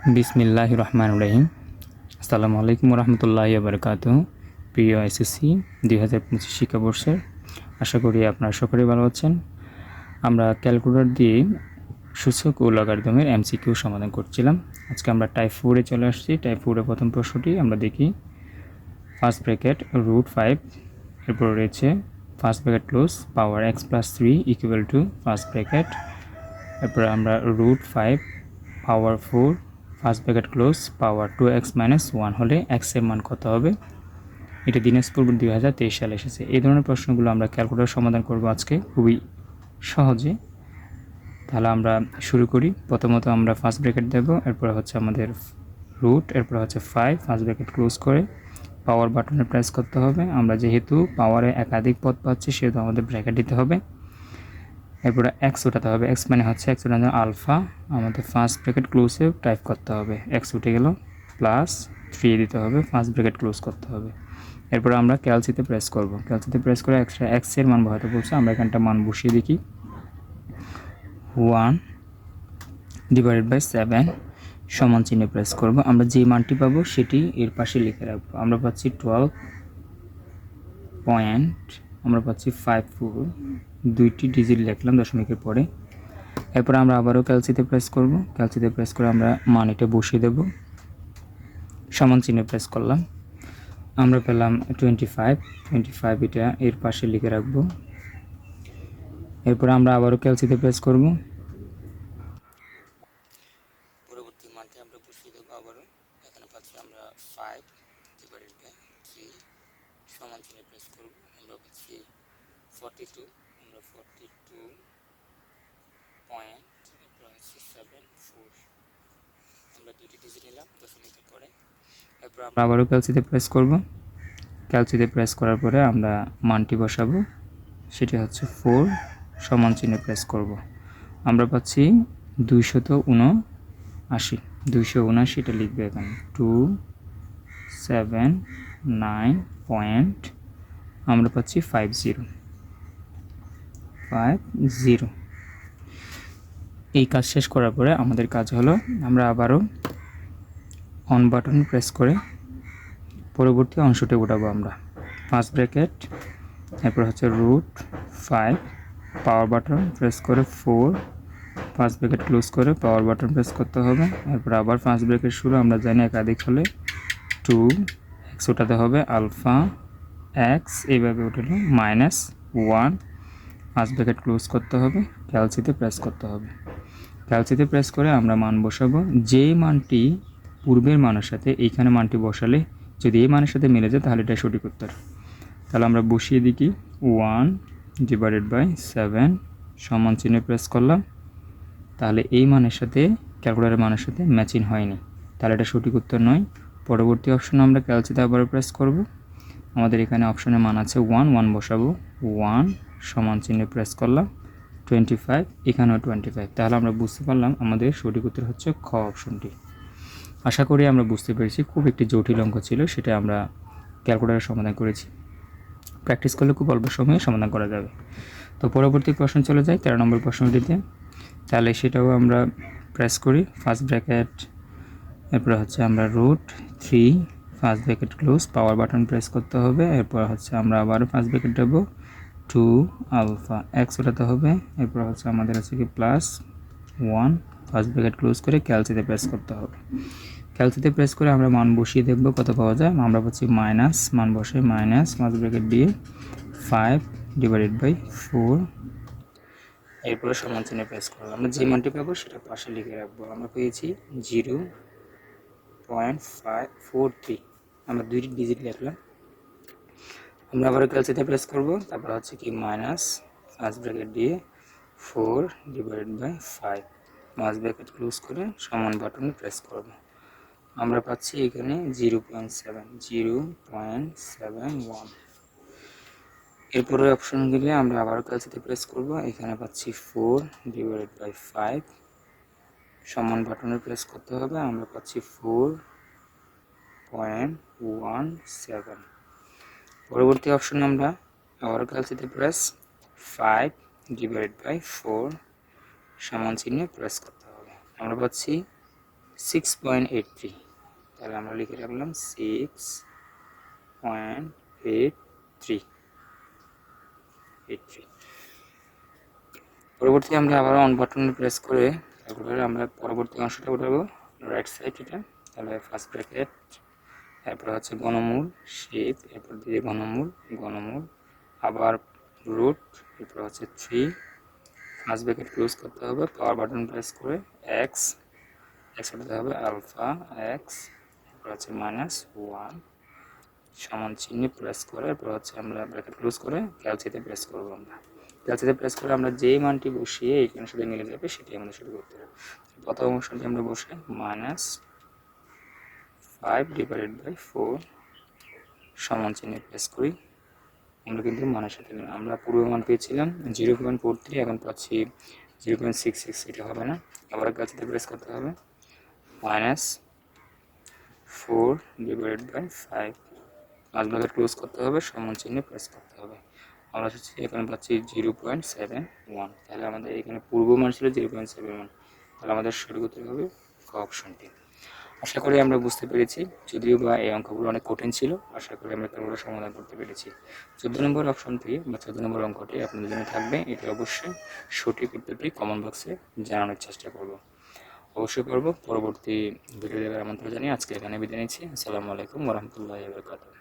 বিসমিল্লাহ রহমান রহিম। আসসালামু আলাইকুম রহমতুল্লাহ বারকাত প্রিয় এসএসসি দুই হাজার পঁচিশ শিক্ষাবর্ষের, আশা করি আপনারা সকলেই ভালো আছেন। আমরা ক্যালকুলেটর দিয়ে সূচক ও লগারিদমের এমসিকিউ সমাধান করছিলাম। আজকে আমরা টাইপ ফোরে চলে আসছি। টাইপ ফোরের প্রথম প্রশ্নটি আমরা দেখি। ফার্স্ট ব্র্যাকেট রুট ফাইভ, এরপর রয়েছে first bracket close, power x plus three equal to first bracket. এরপর আমরা root five, power four first bracket close power two x minus one হলে এক্সের মান কত হবে? এটা দিনাজপুর দুই হাজার তেইশ সালে এসেছে। এই ধরনের প্রশ্নগুলো আমরা ক্যালকুলেটর সমাধান করব আজকে। খুবই সহজে। তাহলে আমরা শুরু করি। প্রথমত আমরা ফার্স্ট ব্র্যাকেট দেব, এরপর হচ্ছে আমাদের রুট এরপর হচ্ছে ফাইভ ফার্স্ট ব্র্যাকেট ক্লোজ করে পাওয়ার বাটনে প্রেস করতে হবে। আমরা যেহেতু পাওয়ারে একাধিক পদ পাচ্ছি, সেহেতু আমাদের ব্র্যাকেট দিতে হবে। এরপরে এক্স উঠাতে হবে। এক্স মানে হচ্ছে এক্স উঠানো আলফা। আমাদের ফার্স্ট ব্র্যাকেট ক্লোজে টাইপ করতে হবে। এক্স উঠে গেল প্লাস থ্রি দিতে হবে ফার্স্ট ব্র্যাকেট ক্লোজ করতে হবে। এরপর আমরা ক্যালসিতে প্রেস করব। ক্যালসিতে প্রেস করে এক্সট্রা এক্সের মান বসাতে বলছে, আমরা এখানটা মান বসিয়ে দেখি। ওয়ান ডিভাইডেড বাই সেভেন সমান চিহ্নে প্রেস করব। আমরা যে মানটি পাবো সেটি এর পাশে লিখে রাখব। আমরা পাচ্ছি টুয়েলভ পয়েন্ট আমরা পাচ্ছি ফাইভ ফোর দুইটি ডিজিট লিখলাম দশমিকের পরে। এরপর আমরা আবারও ক্যালসিতে প্রেস করব। ক্যালসিতে প্রেস করে আমরা মান এটা বসিয়ে দেব। সমান চিহ্নে প্রেস করলাম। আমরা পেলাম টোয়েন্টি ফাইভ টোয়েন্টি ফাইভ এটা এর পাশে লিখে রাখব। এরপর আমরা আবারও ক্যালসিতে প্রেস করব পরবর্তী মানটি আমরা বসিয়ে দেবো আবারও এখানে পাচ্ছি আমরা ফাইভ ডিভাইডেড বাই থ্রি সমান চিহ্নে প্রেস করব আমরা পাচ্ছি ফর্টি টু আমরা ফর্টি টু পয়েন্ট হচ্ছে সেভেন ফোর আমরা দুইটি ডিজিট নিলাম দশমিকের পরে। এরপর আমরা আবারও ক্যালসিতে প্রেস করব। ক্যালসিতে প্রেস করার পরে আমরা মানটি বসাবো। সেটি হচ্ছে ফোর সমান চিহ্নে প্রেস করব। আমরা পাচ্ছি দুইশত উনআশি দুইশো উনআশি উনআশিটা লিখবে এখানে। টু সেভেন নাইন পয়েন্ট আমরা পাচ্ছি ফাইভ জিরো ফাইভ জিরো এই কাজ শেষ করার পরে আমাদের কাজ হলো আমরা আবারও অন বাটন প্রেস করে পরবর্তী অংশটি উঠাবো আমরা। ফার্স্ট ব্র্যাকেট এরপর হচ্ছে root five power button press করে ফোর ফার্স্ট ব্র্যাকেট ক্লোজ করে পাওয়ার বাটন প্রেস করতে হবে। এরপর আবার ফার্স্ট ব্র্যাকেট শুরু, আমরা জানি একাধিক হলে টু এক্স উঠাতে হবে আলফা এক্স এইভাবে উঠালো minus one first bracket close করতে হবে ক্যালসিতে প্রেস করতে হবে। ক্যালসিতে প্রেস করে আমরা মান বসাবো। যে মানটি পূর্বের মানের সাথে এইখানে মানটি বসালে যদি এই মানের সাথে মিলে যায়, তাহলে এটা সঠিক উত্তর। তাহলে আমরা বসিয়ে দিই কি? ওয়ান ডিভাইডেড বাই সেভেন সমান চিহ্নে প্রেস করলাম। তাহলে এই মানের সাথে ক্যালকুলেটারের মানের সাথে ম্যাচিং হয়নি। তাহলে এটা সঠিক উত্তর নয়। পরবর্তী অপশনে আমরা ক্যালসিতে আবার প্রেস করব। আমাদের এখানে অপশনের মান আছে ওয়ান ওয়ান বসাবো। ওয়ান সমান চিহ্নে প্রেস করলাম টোয়েন্টি ফাইভ এখানেও টোয়েন্টি ফাইভ তাহলে আমরা বুঝতে পারলাম আমাদের সঠিক উত্তর হচ্ছে খ অপশনটি আশা করি আমরা বুঝতে পেরেছি, খুব একটি জটিল অঙ্ক ছিল, সেটা আমরা ক্যালকুলেটার সমাধান করেছি। প্র্যাকটিস করলে খুব অল্প সময়ে সমাধান করা যাবে। তো পরবর্তী প্রশ্ন চলে যায় তেরো নম্বর প্রশ্নটিতে। তাহলে সেটাও আমরা প্রেস করি ফার্স্ট ব্র্যাকেট এরপর হচ্ছে আমরা root three first bracket close, power button press করতে হবে, এরপর হচ্ছে আমরা আবার ফার্স্ট ব্র্যাকেট দেবো, টু আলফা এক্স ওঠাতে হবে, এরপর হচ্ছে আমাদের আছে কি plus one, first bracket close করে ক্যালসিতে প্রেস করতে হবে। ক্যালসিতে প্রেস করে আমরা মান বসিয়ে দেখব কত পাওয়া যায়, আমরা পাচ্ছি মাইনাস, মান বসে মাইনাস, ফার্স্ট ব্র্যাকেট দিয়ে ফাইভ ডিভাইডেড বাই ফোর, এরপরে সমান চিহ্নে প্রেস করব আমরা যে মানটি পাবো সেটা পাশে লিখে রাখব। আমরা পেয়েছি zero point five, four, three. আমরা দুইটি ডিজিট লিখলাম। আমরা আবার ক্যালসিতে প্রেস করব, তারপর হচ্ছে কি মাইনাস ফার্স্ট ব্র্যাকেট দিয়ে ফোর ডিভাইডেড বাই ফাইভ মাস ব্র্যাকেট ক্লোজ করে সমান বাটনে প্রেস করব। আমরা পাচ্ছি এখানে zero point seven zero point seven one এরপরে অপশন গেলে আমরা আবারও ক্যালসিতে প্রেস করব, এখানে পাচ্ছি ফোর ডিভাইডেড বাই ফাইভ সমান বাটনে প্রেস করতে হবে, আমরা পাচ্ছি ফোর পয়েন্ট ওয়ান সেভেন পরবর্তী অপশন আমরা আবারও ক্যালসিতে press five divide by four সমান চিহ্নে প্রেস করতে হবে। আমরা পাচ্ছি সিক্স পয়েন্ট এইট থ্রি তাহলে আমরা লিখে রাখলাম six point eight three eight three পরবর্তী আমরা আবার অন বাটন প্রেস করে তারপরে আমরা পরবর্তী অংশটা উঠাবো। রাইট সাইড এটা। তাহলে ফার্স্ট ব্র্যাকেট এরপর হচ্ছে গণমূল শেপ এরপর দিয়ে ঘনমূল ঘনমূল আবার রুট, এরপর হচ্ছে থ্রি ফার্স্ট ব্র্যাকেট ক্লোজ করতে হবে পাওয়ার বাটন প্রেস করে এক্স এক্স হতে হবে আলফা এক্স এরপর হচ্ছে মাইনাস ওয়ান সমান চিহ্ন প্রেস করে, এরপর হচ্ছে আমরা ব্র্যাকেট ক্লোজ করে ক্যালসিতে প্রেস করব আমরা। ক্যালসিতে প্রেস করে আমরা যেই মানটি বসিয়ে এখানে সাথে মিলে যাবে সেটি আমাদের শুরু করতে হবে। প্রথম অংশটি আমরা বসে minus five divided by four সমান চিহ্নে প্রেস করি। আমরা কিন্তু মানের সাথে আমরা পূর্ব মান পেয়েছিলাম জিরো পয়েন্ট ফোর থ্রি এখন পাচ্ছি জিরো পয়েন্ট সিক্স সিক্স এটা হবে না। আবার কাছে প্রেস করতে হবে। Minus four divided by five পাঁচ ভাগে ক্লোজ করতে হবে, সমান চিহ্নে প্রেস করতে হবে। আমরা হচ্ছে এখানে পাচ্ছি জিরো পয়েন্ট সেভেন ওয়ান তাহলে আমাদের এখানে পূর্ব মান ছিল জিরো পয়েন্ট সেভেন ওয়ান তাহলে আমাদের শুরু করতে হবে অপশনটি। আশা করি আমরা বুঝতে পেরেছি। যদিও বা এই অঙ্কগুলো অনেক কঠিন ছিল, আশা করি আমরা এগুলো সমাধান করতে পেরেছি। চোদ্দ নম্বর অপশনটি বা চোদ্দ নম্বর অঙ্কটি আপনাদের জন্য থাকবে। এটি অবশ্যই সঠিক উত্তরটি কমন বক্সে জানানোর চেষ্টা করব। অবশ্যই করব পরবর্তী ভিডিও দেওয়ার আমন্ত্রণ জানিয়ে আজকে এখানে বিদায় নিচ্ছি। আসসালামু আলাইকুম রহমতুল্লাহ বরকাতুহ।